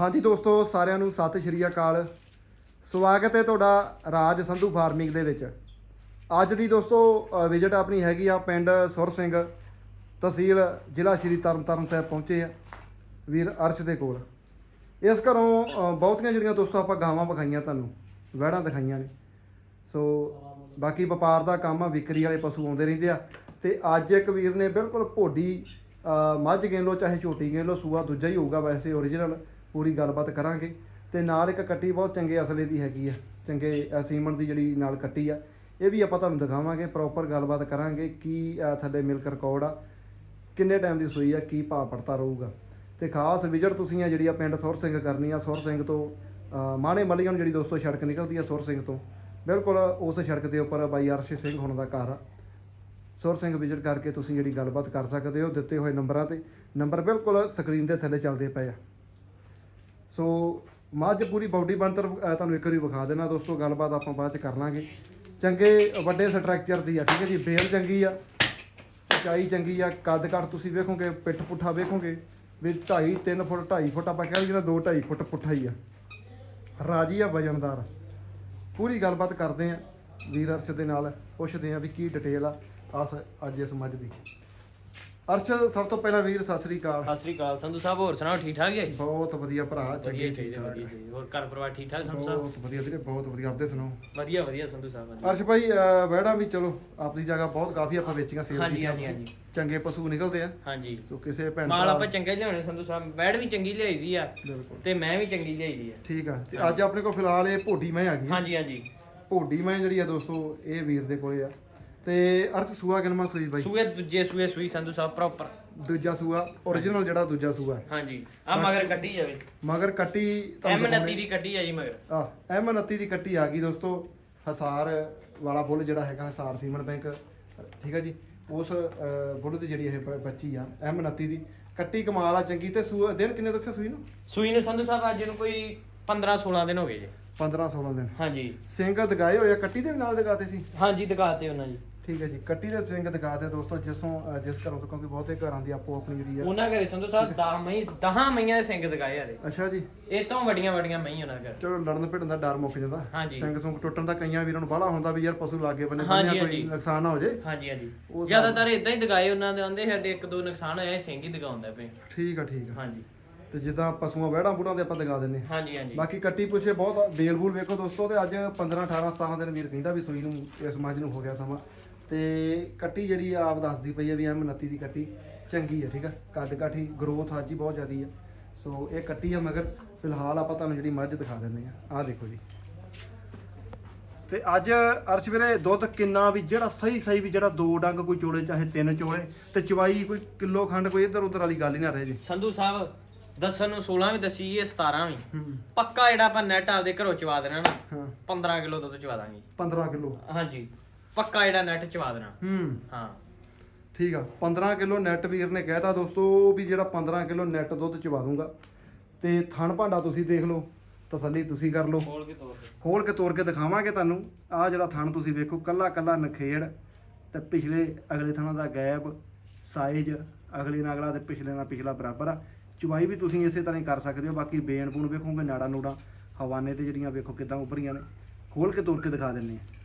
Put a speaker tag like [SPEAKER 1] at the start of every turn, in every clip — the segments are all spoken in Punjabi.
[SPEAKER 1] ਹਾਂਜੀ ਦੋਸਤੋ, ਸਾਰਿਆਂ ਨੂੰ ਸਤਿ ਸ਼੍ਰੀ ਅਕਾਲ। ਸਵਾਗਤ ਹੈ ਤੁਹਾਡਾ ਰਾਜ ਸੰਧੂ ਫਾਰਮਿੰਗ ਦੇ ਵਿੱਚ। ਅੱਜ ਦੀ ਦੋਸਤੋ ਵਿਜ਼ਿਟ ਆਪਣੀ ਹੈਗੀ ਆ ਪਿੰਡ ਸੁਰ ਸਿੰਘ ਤਹਿਸੀਲ, ਜ਼ਿਲ੍ਹਾ ਸ਼੍ਰੀ ਤਰਨਤਾਰਨ ਸਾਹਿਬ ਪਹੁੰਚੇ ਆ, ਵੀਰ ਅਰਸ਼ ਦੇ ਕੋਲ। ਇਸ ਘਰੋਂ ਬਹੁਤੀਆਂ ਜਿਹੜੀਆਂ ਦੋਸਤੋ ਆਪਾਂ ਗਾਵਾਂ ਵਿਖਾਈਆਂ ਤੁਹਾਨੂੰ, ਵਹਿੜਾਂ ਦਿਖਾਈਆਂ ਨੇ। ਸੋ, ਬਾਕੀ ਵਪਾਰ ਦਾ ਕੰਮ ਆ, ਵਿਕਰੀ ਵਾਲੇ ਪਸ਼ੂ ਆਉਂਦੇ ਰਹਿੰਦੇ ਆ। ਤੇ ਅੱਜ ਇੱਕ ਵੀਰ ਨੇ ਬਿਲਕੁਲ ਭੋਡੀ ਮੱਝ ਗਿਣ ਲਓ, ਚਾਹੇ ਝੋਟੀ ਗਿਣ ਲਓ, ਸੂਆ ਦੂਜਾ ਹੀ ਹੋਊਗਾ ਵੈਸੇ ਓਰੀਜਨਲ ਪੂਰੀ ਗੱਲਬਾਤ ਕਰਾਂਗੇ। ਤੇ ਨਾਲ ਇੱਕ ਕੱਟੀ ਬਹੁਤ ਚੰਗੇ ਅਸਲੇ ਦੀ ਹੈਗੀ ਆ। ਚੰਗੇ ਅ, ਸੀਮਨ ਦੀ ਜਿਹੜੀ ਨਾਲ ਕੱਟੀ ਆ। ਇਹ ਵੀ ਆਪਾਂ ਤੁਹਾਨੂੰ ਦਿਖਾਵਾਂਗੇ ਪ੍ਰੋਪਰ ਗੱਲਬਾਤ ਕਰਾਂਗੇ ਕੀ ਥੱਲੇ ਮਿਲਕ ਰਿਕਾਰਡ ਆ ਕਿੰਨੇ ਟਾਈਮ ਦੀ ਸੂਈ ਆ ਕੀ ਭਾਅ ਪੜਤਾ ਰਹੂਗਾ। ਤੇ ਖਾਸ ਵਿਜ਼ਿਟ ਤੁਸੀਂ ਆ ਜਿਹੜੀ ਆ ਪਿੰਡ ਸੁਰ ਸਿੰਘ ਕਰਨੀ ਆ ਸੁਰ ਸਿੰਘ ਤੋਂ ਮਾਣੇ ਮਲੀਆਂ ਨੂੰ ਜਿਹੜੀ ਦੋਸਤੋ ਸੜਕ ਨਿਕਲਦੀ ਆ ਸੁਰ ਸਿੰਘ ਤੋਂ। ਬਿਲਕੁਲ ਉਸ ਸੜਕ ਦੇ ਉੱਪਰ ਬਾਈ ਅਰਸ਼ ਸਿੰਘ ਹੁਣ ਦਾ ਘਰ ਆ। ਸੁਰ ਸਿੰਘ ਵਿਜ਼ਿਟ ਕਰਕੇ ਤੁਸੀਂ ਜਿਹੜੀ ਗੱਲਬਾਤ ਕਰ ਸਕਦੇ ਹੋ ਦਿੱਤੇ ਹੋਏ ਨੰਬਰਾਂ ਤੇ। ਨੰਬਰ ਬਿਲਕੁਲ ਸਕਰੀਨ ਦੇ ਥੱਲੇ ਚੱਲਦੇ ਪਏ ਆ। ਸੋ ਮੱਝ ਪੂਰੀ ਬਾਡੀ ਬਣਤਰ ਤੁਹਾਨੂੰ ਇੱਕ ਵਾਰੀ ਵਿਖਾ ਦੇਣਾ ਦੋਸਤੋ, ਗੱਲਬਾਤ ਆਪਾਂ ਬਾਅਦ ਚ ਕਰ ਲਾਂਗੇ। ਚੰਗੇ ਵੱਡੇ ਸਟਰਕਚਰ ਦੀ ਆ, ਠੀਕ ਹੈ ਜੀ? ਬੇਲ ਚੰਗੀ ਆ, ਉਚਾਈ ਚੰਗੀ ਆ ਕੱਦ ਕੱਟ ਤੁਸੀਂ ਵੇਖੋਗੇ ਪਿੱਠ ਪੁੱਠਾ ਵੇਖੋਗੇ, ਵੀ 2.5 3 ਫੁੱਟ 2.5 ਫੁੱਟ ਆਪਾਂ ਕਹਿ ਲਈਏ 2 2.5 ਫੁੱਟ ਪੁੱਠਾ ਹੀ ਆ। ਰਾਜੀ ਆ, ਵਜਨਦਾਰ। ਪੂਰੀ ਗੱਲਬਾਤ ਕਰਦੇ ਆ, ਵੀਰ ਅਰਸ਼ ਦੇ ਨਾਲ ਪੁੱਛਦੇ ਆ ਵੀ ਕੀ ਡਿਟੇਲ ਆ, ਆਸ ਅੱਜ ਇਸ ਮੱਝ ਦੀ। ਅਰਸ਼ ਸਭ ਤੋਂ ਪਹਿਲਾਂ ਵੀਰ ਸਤਿ ਸ੍ਰੀ ਅਕਾਲ।
[SPEAKER 2] ਸਤਿ ਸ੍ਰੀ ਅਕਾਲ। ਸੰਧੂ ਸਾਹਿਬ ਹੋਰ ਸੁਣਾਓ ਠੀਕ ਠਾਕ ਜੀ?
[SPEAKER 1] ਬਹੁਤ ਵਧੀਆ ਭਰਾ
[SPEAKER 2] ਵਧੀਆ
[SPEAKER 1] ਚੰਗੇ
[SPEAKER 2] ਹੀ ਚਾਹੀਦੇ
[SPEAKER 1] ਠੀਕ
[SPEAKER 2] ਵਧੀਆ
[SPEAKER 1] ਠਾਕ
[SPEAKER 2] ਜੀ। ਹੋਰ ਘਰ ਪਰਿਵਾਰ ਠੀਕ ਠਾਕ ਸੰਧੂ ਸਾਹਿਬ?
[SPEAKER 1] ਬਹੁਤ ਵਧੀਆ ਵੀਰੇ ਬਹੁਤ ਵਧੀਆ। ਆਪਦੇ ਸੁਣਾਓ?
[SPEAKER 2] ਵਧੀਆ ਵਧੀਆ ਸੰਧੂ ਸਾਹਿਬ ਵਧੀਆ।
[SPEAKER 1] ਅਰਸ਼ ਭਾਈ ਅਹ, ਵਹਿੜਾ ਵੀ ਚਲੋ ਆਪਣੀ ਜਗ੍ਹਾ ਬਹੁਤ ਕਾਫੀ ਆਪਾਂ ਵੇਚੀਆਂ ਸੇਲ
[SPEAKER 2] ਹਾਂਜੀ,
[SPEAKER 1] ਕੀਤੀਆਂ।
[SPEAKER 2] ਹਾਂਜੀ, ਹਾਂਜੀ।
[SPEAKER 1] ਚੰਗੇ ਪਸ਼ੂ ਨਿਕਲਦੇ ਆ।
[SPEAKER 2] ਹਾਂਜੀ।
[SPEAKER 1] ਸੋ ਕਿਸੇ ਭੈਣ
[SPEAKER 2] ਮਾਲ
[SPEAKER 1] ਭਰਾ-
[SPEAKER 2] ਆਪਾਂ ਚੰਗੇ ਲਿਆਉਣੇ ਸੰਧੂ ਸਾਹਿਬ। ਬੈਡ ਵੀ ਚੰਗੀ ਲਿਆਈ ਦੀ ਆ
[SPEAKER 1] ਬਿਲਕੁਲ।
[SPEAKER 2] ਤੇ ਮੈਂ ਵੀ ਚੰਗੀ ਲਿਆਈ ਦੀ ਆ।
[SPEAKER 1] ਠੀਕ ਆ। ਤੇ ਅੱਜ ਆਪਣੇ ਕੋਲ ਫਿਲਹਾਲ ਇਹ ਭੋਡੀ ਮੈਂ ਆ ਗਈ ਆ।
[SPEAKER 2] ਹਾਂਜੀ ਹਾਂਜੀ।
[SPEAKER 1] ਭੋਡੀ ਮੈਂ ਜਿਹੜੀ ਆ ਦੋਸਤੋ ਇਹ ਵੀਰ ਦੇ ਕੋਲੇ ਆ। ਤੇ ਅਰਸ਼ ਸੂਆ ਕਿਨਮਾ ਸੂਈ ਬਾਈ?
[SPEAKER 2] ਸੂਏ ਦੂਜੇ ਸੂਏ ਸੂਈ ਸੰਧੂ ਸਾਹਿਬ ਪ੍ਰੋਪਰ
[SPEAKER 1] ਦੂਜਾ ਸੂਆ origignal ਜਿਹੜਾ ਦੂਜਾ ਸੂਆ।
[SPEAKER 2] ਹਾਂਜੀ। ਆ ਮਗਰ ਕੱਟੀ ਜਾਵੇ।
[SPEAKER 1] ਮਗਰ ਕੱਟੀ
[SPEAKER 2] ਐਮ 29 ਦੀ ਕੱਟੀ ਆ ਜੀ ਮਗਰ।
[SPEAKER 1] ਆ ਐਮ 29 ਦੀ ਕੱਟੀ ਆ ਗਈ ਦੋਸਤੋ। ਹਸਾਰ ਵਾਲਾ ਬੁੱਲ ਜਿਹੜਾ ਹੈਗਾ ਹਸਾਰ ਸੀਮਨ ਬੈਂਕ। ਠੀਕ ਹੈ ਜੀ? ਉਸ ਬੁੱਲ ਦੀ ਜਿਹੜੀ ਇਹ ਬ- ਬੱਚੀ ਆ ਐਮ 29 ਦੀ। ਕੱਟੀ ਕਮਾਲ ਆ ਚੰਗੀ ਤੇ ਸੂ ਦਿਨ ਕਿੰਨੇ ਦੱਸਿਆ ਸੂਈ ਨੂੰ?
[SPEAKER 2] ਸੂਈ ਨੂੰ ਸੰਧੂ ਸਾਹਿਬ ਅੱਜ ਨੂੰ ਕੋਈ 15 16 ਦਿਨ ਹੋ ਗਏ ਜੀ।
[SPEAKER 1] 15 16 ਦਿਨ।
[SPEAKER 2] ਹਾਂਜੀ।
[SPEAKER 1] ਸਿੰਘ ਦਗਾਏ ਹੋਏ ਆ ਕੱਟੀ ਦੇ ਵੀ ਨਾਲ ਦਗਾਤੇ ਸੀ?
[SPEAKER 2] ਹਾਂਜੀ ਦਿਖਾਤੇ ਉਹਨਾਂ ਜੀ।
[SPEAKER 1] ਠੀਕ ਹੈ ਜੀ। ਕੱਟੀ ਦੇ ਸਿੰਘ ਦਗਾਤੇ ਦੋਸਤੋ ਜਿਸੋਂ ਜਿਸ ਘਰੋਂ ਤੋਂ ਕਿਉਂਕਿ ਬਹੁਤੇ ਘਰਾਂ ਦੀ ਆਪੋ ਆਪਣੀ ਜਿਹੜੀ ਆ
[SPEAKER 2] ਉਹਨਾਂ ਘਰੇ ਸੰਧੂ ਸਾਹਿਬ 10 ਮਈ 10 ਮਈਆਂ ਦੇ ਸਿੰਘ ਦਿਖਾਏ ਆ
[SPEAKER 1] ਅੱਛਾ ਜੀ।
[SPEAKER 2] ਇਹ ਤੋਂ ਵੱਡੀਆਂ ਵੱਡੀਆਂ ਮਈ ਉਹਨਾਂ ਘਰ।
[SPEAKER 1] ਚਲੋ ਲੜਨ ਭਿੜਨ ਦਾ ਡਰ ਮੁੱਕ ਜਾਂਦਾ।
[SPEAKER 2] ਹਾਂਜੀ।
[SPEAKER 1] ਸਿੰਘ ਸੁੰਗ ਟੁੱਟਣ ਦਾ ਕਈਆਂ ਵੀਰਾਂ ਨੂੰ ਬਾਹਲਾ ਹੁੰਦਾ ਵੀ ਯਾਰ ਪਸ਼ੂ ਲਾਗੇ ਬੰਨੇ
[SPEAKER 2] ਹਾਂਜੀ,
[SPEAKER 1] ਬੰਨਿਆ ਕੋਈ
[SPEAKER 2] ਹਾਂਜੀ।
[SPEAKER 1] ਨੁਕਸਾਨ ਨਾ ਹੋ ਜੇ।
[SPEAKER 2] ਹਾਂਜੀ ਹਾਂਜੀ। ਜ਼ਿਆਦਾਤਰ ਇਦਾਂ ਹੀ ਦਿਖਾਏ ਉਹਨਾਂ ਦੇ ਆਂਦੇ ਸਾਡੇ ਇੱਕ ਦੋ ਨੁਕਸਾਨ ਹੋਇਆ ਇਹ ਸਿੰਘ ਹੀ ਦਿਖਾਉਂਦਾ ਪਏ।
[SPEAKER 1] ਠੀਕ ਆ ਠੀਕ ਆ।
[SPEAKER 2] ਹਾਂਜੀ।
[SPEAKER 1] ਤੇ ਜਿੱਦਾਂ ਪਸ਼ੂਆਂ ਵਹਿੜਾਂ ਬੁੜਾਂ ਦੇ ਆਪਾਂ ਦਿਖਾ ਦਿੰਨੇ।
[SPEAKER 2] ਹਾਂਜੀ ਹਾਂਜੀ।
[SPEAKER 1] ਬਾਕੀ ਕੱਟੀ ਪੁੱਛੇ ਬਹੁਤ ਬੇਲ ਬੂਲ ਵੇਖੋ ਦੋਸਤੋ ਤੇ ਅੱਜ 15 18 17 ਦਿਨ ਵੀਰ ਕਹਿੰਦਾ ਵੀ ਸੂਈ ਨੂੰ ਇਸ ਮੱਝ ਨੂੰ ਹੋ ਗਿਆ ਸਮਾਂ। ਤੇ ਕੱਟੀ ਜਿਹੜੀ ਆਪ ਦੱਸਦੀ ਪਈ ਆ ਵੀ ਐਮ 29 ਦੀ ਕੱਟੀ ਚੰਗੀ ਆ ਠੀਕ ਆ? ਕੱਦ ਕਾਠੀ ਗਰੋਥ ਅੱਜ ਹੀ ਬਹੁਤ ਜ਼ਿਆਦੀ ਆ। ਸੋ ਇਹ ਕੱਟੀ ਆ ਮਗਰ ਫਿਲਹਾਲ ਆਪਾਂ ਤੁਹਾਨੂੰ ਜਿਹੜੀ ਮੱਝ ਦਿਖਾ ਦਿੰਨੇ ਆ। ਆਹ ਦੇਖੋ ਜੀ। ਤੇ ਅੱਜ ਅਰਸ਼ ਵੀਰੇ ਦੁੱਧ ਕਿੰਨਾ ਵੀ ਜਿਹੜਾ ਸਹੀ ਸਹੀ ਵੀ ਜਿਹੜਾ ਦੋ ਡੰਗ ਕੋਈ ਚੋਲੇ ਚਾਹੇ ਤਿੰਨ ਚੋਲੇ ਤੇ ਚਵਾਈ ਕੋਈ ਕਿਲੋ ਖੰਡ ਕੋਈ ਇੱਧਰ ਉੱਧਰ ਵਾਲੀ ਗੱਲ ਹੀ ਨਾ ਰਹੇ ਜੀ।
[SPEAKER 2] ਸੰਧੂ ਸਾਹਿਬ ਦੱਸਣ ਨੂੰ 16 ਵੀ ਦਸੀ ਇਹ 17 ਵੀ। ਪੱਕਾ ਜਿਹੜਾ ਆਪਾਂ ਨੈਟ ਆਪਦੇ ਘਰੋਂ ਚਵਾ ਦੇਣਾ ਨਾ
[SPEAKER 1] ਹਾਂ।
[SPEAKER 2] 15 ਕਿਲੋ ਦੁੱਧ ਚਵਾ ਦਾਂਗੇ।
[SPEAKER 1] 15 ਕਿਲੋ।
[SPEAKER 2] ਹਾਂਜੀ। ਪੱਕਾ ਜਿਹੜਾ ਨੈਟ ਚਵਾ ਦੇਣਾ।
[SPEAKER 1] ਹੂੰ।
[SPEAKER 2] ਹਾਂ।
[SPEAKER 1] ਠੀਕ ਆ 15 ਕਿਲੋ ਨੈਟ ਵੀਰ ਨੇ ਕਹਿਤਾ ਦੋਸਤੋ ਵੀ ਜਿਹੜਾ 15 ਕਿਲੋ ਨੈਟ ਦੁੱਧ ਚਵਾ ਦੂੰਗਾ। ਤੇ ਥਣ ਭਾਂਡਾ ਤੁਸੀਂ ਦੇਖ ਲਓ ਤਸੱਲੀ ਤੁਸੀਂ ਕਰ ਲਓ।
[SPEAKER 2] ਖੋਲ ਕੇ ਤੋੜ ਦੇ
[SPEAKER 1] ਖੋਲ ਕੇ ਤੋੜ ਕੇ ਦਿਖਾਵਾਂਗੇ ਤੁਹਾਨੂੰ ਆਹ ਜਿਹੜਾ ਥਣ ਤੁਸੀਂ ਵੇਖੋ ਕੱਲਾ ਕੱਲਾ ਨਖੇੜ ਤੇ ਪਿਛਲੇ ਅਗਲੇ ਥਣਾਂ ਦਾ ਗੈਪ ਸਾਈਜ਼ ਅਗਲੇ ਨਾਲ ਅਗਲਾ ਤੇ ਪਿਛਲੇ ਨਾਲ ਪਿਛਲਾ ਬਰਾਬਰ ਆ। ਚੁਵਾਈ ਵੀ ਤੁਸੀਂ ਇਸੇ ਤਰ੍ਹਾਂ ਹੀ ਕਰ ਸਕਦੇ ਹੋ ਬਾਕੀ ਬੇਨ ਬੂਨ ਵੇਖੋਗੇ ਨਾੜਾ ਨੂੜਾ ਹਵਾਨੇ ਤੇ ਜਿਹੜੀਆਂ ਵੇਖੋ ਕਿਦਾਂ ਉੱਭਰੀਆਂ ਨੇ। ਖੋਲ ਕੇ ਤੋੜ ਕੇ ਦਿਖਾ ਦਿੰਨੇ ਆ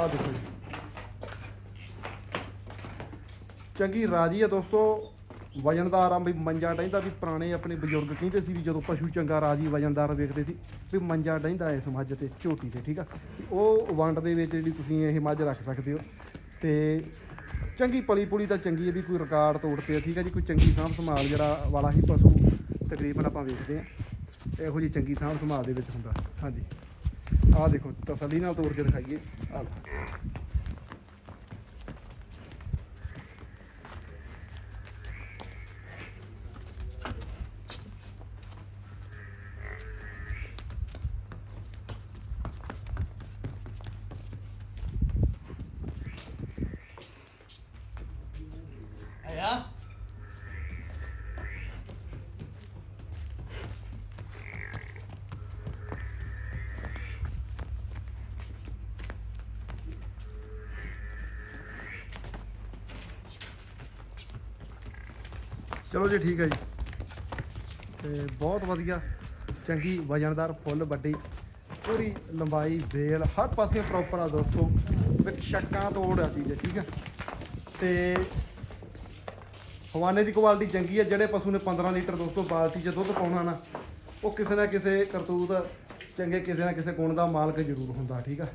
[SPEAKER 1] ਆ ਦੇਖੋ ਜੀ। ਚੰਗੀ ਰਾਜੀ ਆ ਦੋਸਤੋ। ਵਜਨਦਾਰ ਆ ਵੀ ਮੰਜਾ ਡੈਂਦਾ ਵੀ ਪੁਰਾਣੇ ਆਪਣੇ ਬਜ਼ੁਰਗ ਕਹਿੰਦੇ ਸੀ ਵੀ ਜਦੋਂ ਪਸ਼ੂ ਚੰਗਾ ਰਾਜੀ, ਵਜਨਦਾਰ ਵੇਖਦੇ ਸੀ ਵੀ ਮੰਜਾ ਡੈਂਦਾ ਇਸ ਮੱਝ ਤੇ, ਝੋਟੀ ਤੇ, ਠੀਕ ਆ? ਉਹ ਵੰਡ ਦੇ ਵਿੱਚ ਜਿਹੜੀ ਤੁਸੀਂ ਇਹ ਮੱਝ ਰੱਖ ਸਕਦੇ ਹੋ। ਤੇ ਚੰਗੀ ਪਲੀ ਪੁਲੀ ਤਾਂ ਚੰਗੀ ਹੈ ਵੀ ਕੋਈ ਰਿਕਾਰਡ ਤੋੜਦੇ ਆ, ਠੀਕ ਆ ਜੀ? ਕੋਈ ਚੰਗੀ ਸਾਂਭ ਸੰਭਾਲ ਜਿਹੜਾ ਵਾਲਾ ਹੀ ਪਸ਼ੂ ਤਕਰੀਬਨ ਆਪਾਂ ਵੇਖਦੇ ਆ। ਇਹੋ ਜੀ ਚੰਗੀ ਸਾਂਭ ਸੰਭਾਲ ਦੇ ਵਿੱਚ ਹੁੰਦਾ। ਹਾਂਜੀ। ਆਹ ਦੇਖੋ ਤਸੱਲੀ ਨਾਲ ਤੋੜ ਕੇ ਦਿਖਾਈਏ ਆਹ ਲਓ। ਚਲੋ ਜੀ, ਠੀਕ ਹੈ ਜੀ। ਤੇ ਬਹੁਤ ਵਧੀਆ, ਚੰਗੀ ਵਜਨਦਾਰ, ਫੁੱਲ ਵੱਡੀ, ਪੂਰੀ ਲੰਬਾਈ, ਵੇਲ, ਹਰ ਪਾਸੇ ਪ੍ਰੋਪਰ ਆ ਦੋਸਤੋ। ਵਿੱਚ ਸ਼ੱਕਾਂ ਤੋੜ ਆ ਚੀਜ਼, ਠੀਕ ਹੈ। ਤੇ ਹਵਾਨੇ ਦੀ ਕੁਆਲਿਟੀ ਚੰਗੀ ਹੈ ਜਿਹੜੇ ਪਸ਼ੂ ਨੇ 15 ਲੀਟਰ ਦੋਸਤੋ ਬਾਲਟੀ 'ਚ ਦੁੱਧ ਪਾਉਣਾ ਨਾ, ਉਹ ਕਿਸੇ ਨਾ ਕਿਸੇ ਕਰਤੂਤ, ਚੰਗੇ ਕਿਸੇ ਨਾ ਕਿਸੇ ਗੁਣ ਦਾ ਮਾਲਕ ਜ਼ਰੂਰ ਹੁੰਦਾ, ਠੀਕ ਆ।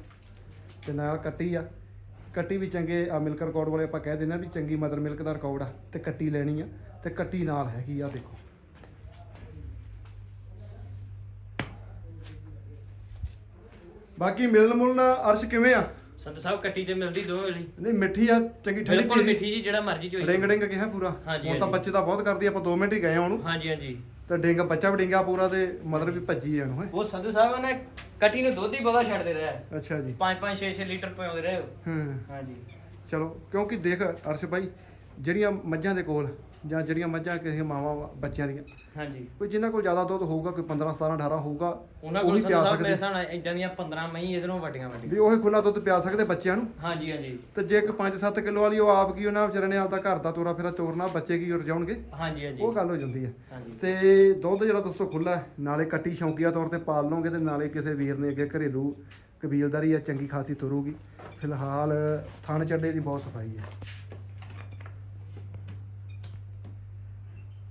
[SPEAKER 1] ਤੇ ਨਾਲ ਕੱਟੀ ਆ। ਕੱਟੀ ਵੀ ਚੰਗੇ ਆ, ਮਿਲਕ ਰਿਕਾਰਡ ਵਾਲੇ ਆਪਾਂ ਕਹਿ ਦਿੰਦੇ ਆ ਵੀ ਚੰਗੀ ਮਦਰ ਮਿਲਕ ਦਾ ਰਿਕਾਰਡ ਆ, ਤੇ ਕੱਟੀ ਲੈਣੀ ਆ। ਤੇ ਕੱਟੀ ਨਾਲ ਹੈਗੀ ਆ ਦੇਖੋ। ਬਾਕੀ ਮਿਲਣ ਮੁਲਣ ਅਰਸ਼ ਕਿਵੇਂ ਆ?
[SPEAKER 2] ਸੰਧੂ ਸਾਹਿਬ ਕੱਟੀ ਤੇ ਮਿਲਦੀ ਦੋਵੇਂ ਵੇਲੇ।
[SPEAKER 1] ਨਹੀਂ ਮਿੱਠੀ ਆ ਚੰਗੀ ਠੰਡੀ
[SPEAKER 2] ਬਿਲਕੁਲ
[SPEAKER 1] ਚੀਜ਼।
[SPEAKER 2] ਮਿੱਠੀ ਜੀ ਜਿਹੜਾ ਮਰਜ਼ੀ ਚੋਈ।
[SPEAKER 1] ਡਿੰਗ ਡਿੰਗ ਕਿਹਾ ਪੂਰਾ।
[SPEAKER 2] ਹਾਂਜੀ,
[SPEAKER 1] ਹੁਣ ਤਾਂ
[SPEAKER 2] ਹਾਂਜੀ।
[SPEAKER 1] ਬੱਚੇ ਤਾਂ ਬਹੁਤ ਕਰਦੀ ਆ, ਆਪਾਂ 2 ਮਿੰਟ ਹੀ ਗਏ ਆ ਉਹਨੂੰ।
[SPEAKER 2] ਹਾਂਜੀ ਹਾਂਜੀ।
[SPEAKER 1] ਤੇ ਡਿੰਗ ਬੱਚਾ ਵੀ ਡਿੰਗਾ ਪੂਰਾ ਤੇ ਮਦਰ ਵੀ ਭੱਜੀ ਆ ਉਹਨੂੰ
[SPEAKER 2] ਉਹ ਸੰਧੂ ਸਾਹਿਬ ਉਹਨੇ ਕੱਟੀ ਨੂੰ ਦੁੱਧ ਹੀ ਬਹੁਤਾ ਛੱਡਦੇ ਰਹੇ।
[SPEAKER 1] ਅੱਛਾ ਜੀ।
[SPEAKER 2] 5 5 6 6 ਲੀਟਰ ਪਿਆਉਂਦੇ ਰਹੇ ਉਹ।
[SPEAKER 1] ਹਾਂ।
[SPEAKER 2] ਹਾਂਜੀ।
[SPEAKER 1] ਚਲੋ ਕਿਉਂਕਿ ਦੇਖ ਅਰਸ਼ ਭਾਈ ਜਿਹੜੀਆਂ ਮੱਝਾਂ ਦੇ ਕੋਲ ਜਾਂ ਜਿਹੜੀਆਂ ਮੱਝਾਂ ਕਿਸੇ ਮਾਵਾਂ ਬੱਚਿਆਂ ਦੀਆਂ।
[SPEAKER 2] ਹਾਂਜੀ।
[SPEAKER 1] ਕੋਈ ਜਿਨ੍ਹਾਂ ਕੋਲ ਜ਼ਿਆਦਾ ਦੁੱਧ ਹੋਊਗਾ ਕੋਈ 15 17 18 ਹੋਊਗਾ
[SPEAKER 2] ਉਹਨਾਂ
[SPEAKER 1] ਉਹੀ
[SPEAKER 2] ਕੋਲ
[SPEAKER 1] ਸਕਦੇ।
[SPEAKER 2] ਮੇਰੇ ਹਿਸਾਬ ਨਾਲ ਇਦਾਂ ਦੀਆਂ 15 ਮਹੀਂ ਇਹਦੇ ਵੱਡੀਆਂ ਵੱਡੀਆਂ।
[SPEAKER 1] ਵੀ ਉਹ ਖੁੱਲਾ ਦੁੱਧ ਪਿਆ ਸਕਦੇ ਬੱਚਿਆਂ ਨੂੰ।
[SPEAKER 2] ਹਾਂਜੀ ਹਾਂਜੀ।
[SPEAKER 1] ਤੇ ਜੇ ਇੱਕ 5-7 ਕਿਲੋ ਵਾਲੀ ਉਹ ਆਪ ਕੀ ਉਹਨਾਂ ਵਿਚਾਰੇ ਨੇ ਆਪਦਾ ਘਰ ਦਾ ਤੋਰਾ ਫੇਰਾ ਤੋਰਨਾ ਬੱਚੇ ਕੀ ਰਜਾਉਣਗੇ?
[SPEAKER 2] ਹਾਂਜੀ ਹਾਂਜੀ।
[SPEAKER 1] ਉਹ ਗੱਲ ਹੋ ਜਾਂਦੀ ਹੈ। ਤੇ ਦੁੱਧ ਜਿਹੜਾ ਦੋਸਤੋ ਖੁੱਲਾ ਨਾਲੇ ਕੱਟੀ ਸ਼ੌਂਕੀਆ ਤੌਰ ਤੇ ਪਾਲ ਲਓਗੇ ਤੇ ਨਾਲੇ ਕਿਸੇ ਵੀਰ ਨੇ ਅੱਗੇ ਘਰੇਲੂ ਕਬੀਲਦਾਰੀ ਆ ਚੰਗੀ ਖਾਸੀ ਤੁਰੂਗੀ। ਫਿਲਹਾਲ ਥਣ ਚੱਡੇ ਦੀ ਬਹੁਤ ਸਫ਼ਾਈ ਹੈ।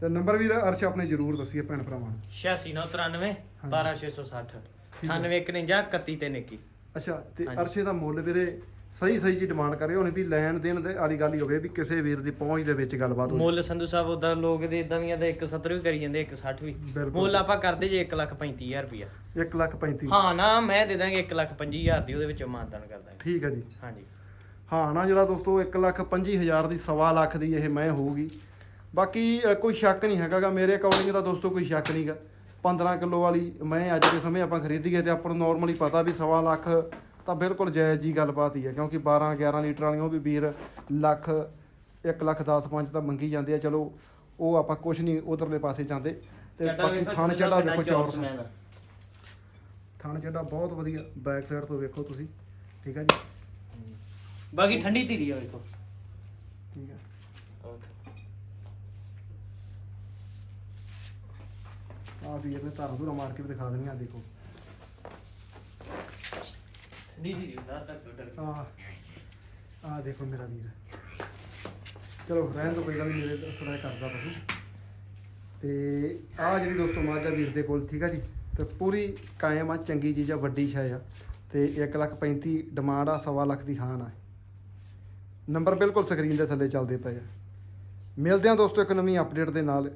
[SPEAKER 1] ਤੇ ਨੰਬਰ ਵੀਰ ਅਰਸ਼ ਆਪਣੇ ਜ਼ਰੂਰ ਦੱਸੀਏ ਭੈਣ ਭਰਾਵਾਂ ਨੂੰ।
[SPEAKER 2] 8693 12660 9851 31 ਤੇ ਨਿੱਕੀ।
[SPEAKER 1] ਅੱਛਾ ਤੇ। ਅਰਸ਼ੇ ਦਾ ਮੁੱਲ ਵੀਰੇ ਸਹੀ ਸਹੀ ਜੀ ਡਿਮਾਂਡ ਕਰੇ ਹੁਣ ਵੀ ਲੈਣ ਦੇਣ ਦੇ ਵਾਲੀ ਗੱਲ ਹੀ ਹੋਵੇ ਵੀ ਕਿਸੇ ਵੀਰ ਦੀ ਪਹੁੰਚ ਦੇ ਵਿੱਚ ਗੱਲਬਾਤ ਹੋਵੇ
[SPEAKER 2] ਮੁੱਲ ਸੰਧੂ ਸਾਹਿਬ ਉਦਾਂ ਲੋਕ ਦੇ ਇਦਾਂ ਦੀਆਂ ਤਾਂ 170 ਵੀ ਕਰੀ ਜਾਂਦੇ 160 ਵੀ। ਮੁੱਲ ਆਪਾਂ ਕਰਦੇ ਜੇ 1,35,000 ਰੁਪਇਆ।
[SPEAKER 1] 1 ਲੱਖ 35
[SPEAKER 2] ਹਾਂ ਨਾ ਮੈਂ ਦੇ ਦਾਂਗੇ 1,25,000 ਦੀ ਉਹਦੇ ਵਿੱਚੋਂ ਮਾਨਦਾਨ ਕਰ ਦਾਂਗੇ।
[SPEAKER 1] ਠੀਕ ਹੈ ਜੀ।
[SPEAKER 2] ਹਾਂਜੀ।
[SPEAKER 1] ਹਾਂ ਨਾ ਜਿਹੜਾ ਦੋਸਤੋ 1 ਲੱਖ 25 ਹਜ਼ਾਰ ਦੀ ਸਵਾ ਲੱਖ ਦੀ ਇਹ ਮੈਂ ਹੋਊਗੀ ਬਾਕੀ ਅ, ਕੋਈ ਸ਼ੱਕ ਨਹੀਂ ਹੈਗਾਗਾ। ਮੇਰੇ ਅਕੋਰਡਿੰਗ ਤਾਂ ਦੋਸਤੋ ਕੋਈ ਸ਼ੱਕ ਨਹੀਂਗਾ। 15 ਕਿਲੋ ਵਾਲੀ ਮੈਂ ਅੱਜ ਦੇ ਸਮੇਂ ਆਪਾਂ ਖਰੀਦੀਏ ਤੇ ਆਪਾਂ ਨੂੰ ਨਾਰਮਲੀ ਪਤਾ ਵੀ ਸਵਾ ਲੱਖ ਤਾਂ ਬਿਲਕੁਲ ਜਾਇਜ਼ ਜੀ ਗੱਲਬਾਤ ਹੀ ਹੈ ਕਿਉਂਕਿ 12 11 ਲੀਟਰ ਵਾਲੀਆਂ ਉਹ ਵੀ ਵੀਰ ਲੱਖ 1 ਲੱਖ 10 ਪੰਜ ਤਾਂ ਮੰਗੀ ਜਾਂਦੇ ਆ। ਚਲੋ ਉਹ ਆਪਾਂ ਕੁਝ ਨਹੀਂ ਉਧਰਲੇ ਪਾਸੇ ਜਾਂਦੇ। ਤੇ ਬਾਕੀ ਥਣ ਚੱਡਾ ਵੇਖੋ ਚੌਰਸ। ਥਣ ਚੱਡਾ ਬਹੁਤ ਵਧੀਆ ਬੈਕ ਸਾਈਡ ਤੋਂ ਵੇਖੋ ਤੁਸੀਂ। ਠੀਕ ਹੈ ਜੀ?
[SPEAKER 2] ਬਾਕੀ ਠੰਡੀ ਧੀਰੀ ਆ ਵੇਖੋ।
[SPEAKER 1] ਠੀਕ ਹੈ ਆ ਵੀਰ ਨੇ ਧਾਰਾਂ ਧੂਰਾਂ ਮਾਰ ਕੇ ਵੀ ਦਿਖਾ ਦੇਣੀ ਆ ਦੇਖੋ।
[SPEAKER 2] ਠੰਡੀ ਧੀਰੀ ਦਾ ਤੱਕ ਡਰ
[SPEAKER 1] ਆ ਆ ਦੇਖੋ ਮੇਰਾ ਵੀਰ। ਚਲੋ ਰਹਿਣ ਤੋਂ ਕੋਈ ਗੱਲ ਨੀ, ਮੇਰੇ ਥੋੜਾ ਕਰਦਾ ਪਸ਼ੂ ਤੇ ਆ ਜਿਹੜੀ ਦੋਸਤੋ ਮਾਝਾ ਵੀਰ ਦੇ ਕੋਲ ਠੀਕ ਆ ਜੀ? ਤੇ ਪੂਰੀ ਕਾਇਮ ਆ ਚੰਗੀ ਚੀਜ਼ ਆ ਵੱਡੀ ਸ਼ੈ ਆ। ਤੇ 1 ਲੱਖ 35 ਡਿਮਾਂਡ ਆ ਸਵਾ ਲੱਖ ਦੀ ਹਾਨ ਆ। ਨੰਬਰ ਬਿਲਕੁਲ ਸਕਰੀਨ ਦੇ ਥੱਲੇ ਚੱਲਦੇ ਪਏ ਆ। ਮਿਲਦੇ ਆ ਦੋਸਤੋ ਇੱਕ ਨਵੀਂ ਅਪਡੇਟ ਦੇ ਨਾਲ।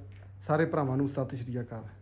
[SPEAKER 1] ਸਾਰੇ ਭਰਾਵਾਂ ਨੂੰ ਸਤਿ ਸ਼੍ਰੀ ਅਕਾਲ।